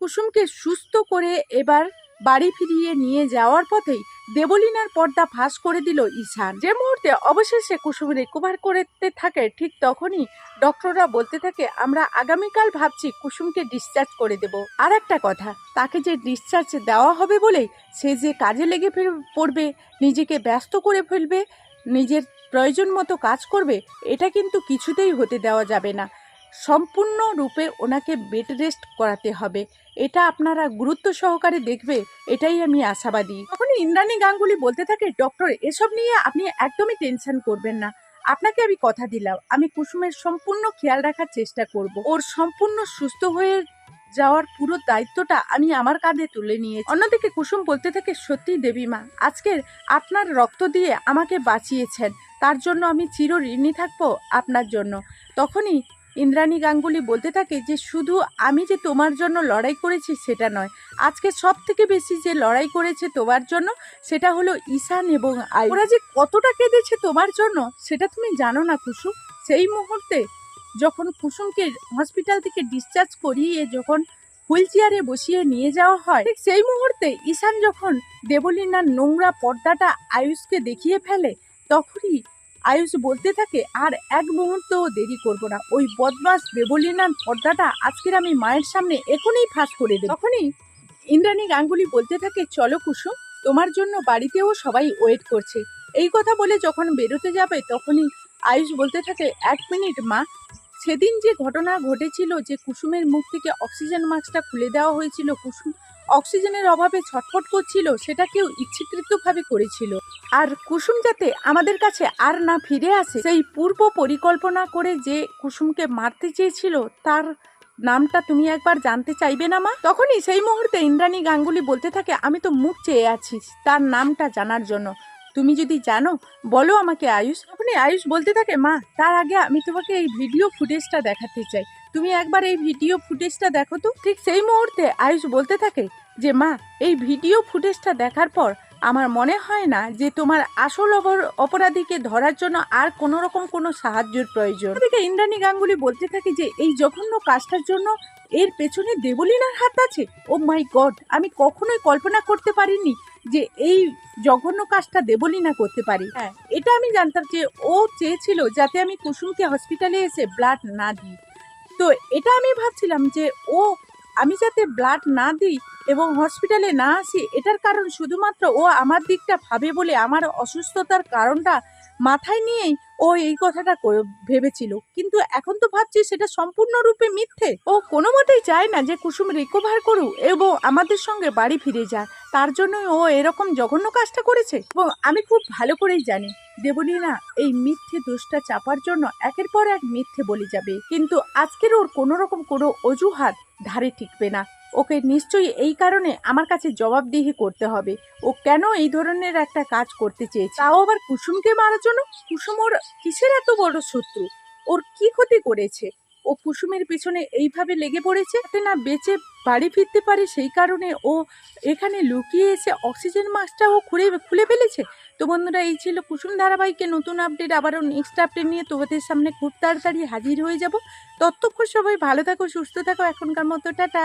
কুসুমকে সুস্থ করে এবার বাড়ি ফিরিয়ে নিয়ে যাওয়ার পথেই দেবলিনার পর্দা ফাঁস করে দিল ঈশান। যে মুহূর্তে অবশেষে কুসুম রিকভার করতে থাকে, ঠিক তখনই ডক্টররা বলতে থাকে, আমরা আগামীকাল ভাবছি কুসুমকে ডিসচার্জ করে দেব। আর একটা কথা, তাকে যে ডিসচার্জ দেওয়া হবে বলেই সে যে কাজে লেগে পড়বে, নিজেকে ব্যস্ত করে ফেলবে, নিজের প্রয়োজন মতো কাজ করবে, এটা কিন্তু কিছুতেই হতে দেওয়া যাবে না। সম্পূর্ণ রূপে ওনাকে বেড রেস্ট করাতে হবে। এটা আপনারা গুরুত্ব সহকারে দেখবে, এটাই আমি আশাবাদী। তখন ইন্দ্রাণী গাঙ্গুলি বলতে থাকে, ডক্টর, এসব নিয়ে আপনি একদমই টেনশন করবেন না। আপনাকে আমি কথা দিলাম। আমি কুসুমের সম্পূর্ণ খেয়াল রাখার চেষ্টা করব। ওর সম্পূর্ণ সুস্থ হয়ে যাওয়ার পুরো দায়িত্বটা আমি আমার কাঁধে তুলে নিয়ে অন্যদিকে কুসুম বলতে থাকে সত্যি দেবী মা, আজকের আপনার রক্ত দিয়ে আমাকে বাঁচিয়েছেন। তার জন্য আমি চির ঋণী থাকব আপনার জন্য। তখনই ইন্দ্রাণী গাঙ্গুলি বলতে থাকে যে, শুধু আমি যে তোমার জন্য লড়াই করেছি সেটা নয়, আজকে সব থেকে বেশি যে লড়াই করেছে তোমার জন্য সেটা হলো ঈশান এবং আই ওরা যে কতটা কেঁদেছে তোমার জন্য সেটা তুমি জানো না কুসুম সেই মুহূর্তে যখন কুসুমকে হসপিটাল থেকে ডিসচার্জ করিয়ে যখন হুইল চেয়ারে বসিয়ে নিয়ে যাওয়া হয় সেই মুহূর্তে ঈশান যখন দেবলীনার নোংরা পর্দাটা আয়ুষকে দেখিয়ে ফেলে, তখনই আয়ুষ বলতে থাকে, আর এক মুহূর্তও দেরি করব না। ওই বদমাস দেবলীনার পর্দাটা আজকের আমি মায়ের সামনে এখনই ফাঁস করে দেব। তখনই ইন্দ্রাণী গাঙ্গুলি বলতে থাকে, চলো কুসুম, তোমার জন্য বাড়িতেও সবাই ওয়েট করছে। এই কথা বলে যখন বেরোতে যাবে, তখনই আয়ুষ বলতে থাকে, এক মিনিট মা, সেদিন যে ঘটনা ঘটেছিল যে কুসুমের মুখ থেকে অক্সিজেন মাস্কটা খুলে দেওয়া হয়েছিল কুসুম অক্সিজেনের অভাবে ছটফট করছিল, সেটা কেউ ইচ্ছাকৃতভাবে করেছিল। আর কুসুম যাতে আমাদের কাছে আর না ফিরে আসে, সেই পূর্ব পরিকল্পনা করে যে কুসুমকে মারতে চেয়েছিল, তার নামটা তুমি একবার জানতে চাইবে না, মা? তখনই সেই মুহূর্তে ইন্দ্রাণী গাঙ্গুলি বলতে থাকে, আমি তো মুখ চেয়ে আছি, তার নামটা জানার জন্য। তুমি যদি জানো, বলো আমাকে আয়ুষ। তখনই আয়ুষ বলতে থাকে, মা, তার আগে আমি তোমাকে এই ভিডিও ফুটেজটা দেখাতে চাই। তুমি একবার এই ভিডিও ফুটেজটা দেখো তো? ঠিক সেই মুহূর্তে আয়ুষ বলতে থাকে যে মা এই ভিডিও ফুটেজটা দেখার পর আমার মনে হয় না যে তোমার আসল অপর- অপরাধীকে ধরার জন্য আর কোনো রকম কোনো সাহায্যের প্রয়োজন। ওদিকে ইন্দ্রাণী গাঙ্গুলি বলতে থাকে যে এই জঘন্য কাজটার জন্য এর পেছনে দেবলীনার হাত আছে? ও মাই গড আমি কখনোই কল্পনা করতে পারিনি যে এই জঘন্য কাজটা দেবলীনা করতে পারি। হ্যাঁ। এটা আমি জানতাম যে ও চেয়েছিল যাতে আমি কুসুমকে হসপিটালে এসে ব্লাড না দিই। তো এটা আমি ভাবছিলাম যে, ও, আমি যাতে ব্লাড না দিই এবং হসপিটালে না আসি, এটার কারণ শুধুমাত্র ও আমার দিকটা ভাবে বলে আমার অসুস্থতার কারণটা মাথায় নিয়েই ও এই কথাটা ভেবেছিল। কিন্তু এখন তো ভাবছি সেটা সম্পূর্ণরূপে মিথ্যে। ও কোনো মতেই চায় না যে কুসুম রিকভার করুক এবং আমাদের সঙ্গে বাড়ি ফিরে যায়। তার জন্যই ও এরকম জঘন্য কাজটা করেছে। এবং আমি খুব ভালো করেই জানি। দেবলীনা এই মিথ্যে দোষটা চাপার জন্য একের পর এক মিথ্যে বলে যাবে। কিন্তু আজকের ওর কোনো রকম কোনো অজুহাত ধারে টিকবে না। ওকে নিশ্চয়ই এই কারণে আমার কাছে জবাবদিহি করতে হবে। ও কেন এই ধরনের একটা কাজ করতে চেয়েছে? তাও আবার কুসুমকে মারার জন্য? কুসুম ওর কিসের এত বড় শত্রু? ওর কি ক্ষতি করেছে? ও কুসুমের পিছনে এইভাবে লেগে পড়েছে? যাতে না বেঁচে বাড়ি ফিরতে পারে সেই কারণে ও এখানে লুকিয়ে এসে অক্সিজেন মাস্কটা ও খুলে খুলে ফেলেছে? তো বন্ধুরা, এই ছিল কুসুম ধারাবাহিকের নতুন আপডেট আবারও নেক্সট আপডেট নিয়ে তোমাদের সামনে খুব তাড়াতাড়ি হাজির হয়ে যাব। ততক্ষণ সবাই ভালো থাকো, সুস্থ থাকো। এখনকার মতো, টাটা।